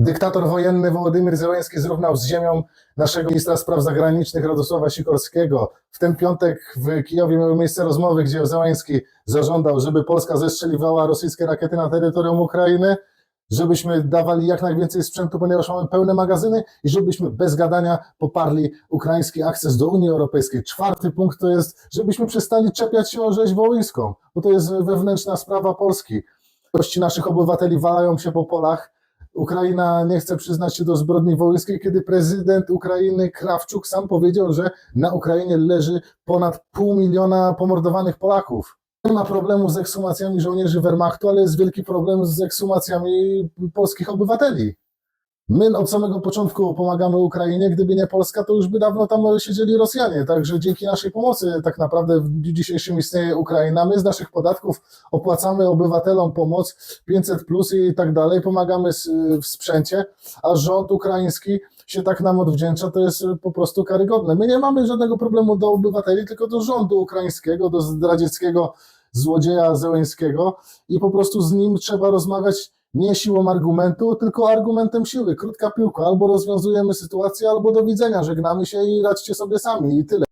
Dyktator wojenny Wołodymyr Zełenski zrównał z ziemią naszego ministra spraw zagranicznych Radosława Sikorskiego. W ten piątek w Kijowie miały miejsce rozmowy, gdzie Zełenski zażądał, żeby Polska zestrzeliwała rosyjskie rakiety na terytorium Ukrainy, żebyśmy dawali jak najwięcej sprzętu, ponieważ mamy pełne magazyny i żebyśmy bez gadania poparli ukraiński akces do Unii Europejskiej. Czwarty punkt to jest, żebyśmy przestali czepiać się o rzeź wołyńską, bo to jest wewnętrzna sprawa Polski. Kości naszych obywateli walają się po polach, Ukraina nie chce przyznać się do zbrodni wołyńskiej, kiedy prezydent Ukrainy Krawczuk sam powiedział, że na Ukrainie leży ponad pół miliona pomordowanych Polaków. Nie ma problemu z ekshumacjami żołnierzy Wehrmachtu, ale jest wielki problem z ekshumacjami polskich obywateli. My od samego początku pomagamy Ukrainie. Gdyby nie Polska, to już by dawno tam siedzieli Rosjanie. Także dzięki naszej pomocy tak naprawdę w dniu dzisiejszym istnieje Ukraina. My z naszych podatków opłacamy obywatelom pomoc 500 plus i tak dalej. Pomagamy w sprzęcie, a rząd ukraiński się tak nam odwdzięcza, to jest po prostu karygodne. My nie mamy żadnego problemu do obywateli, tylko do rządu ukraińskiego, do zdradzieckiego złodzieja Zełęńskiego i po prostu z nim trzeba rozmawiać nie siłą argumentu, tylko argumentem siły. Krótka piłka, albo rozwiązujemy sytuację, albo do widzenia, żegnamy się i radźcie sobie sami i tyle.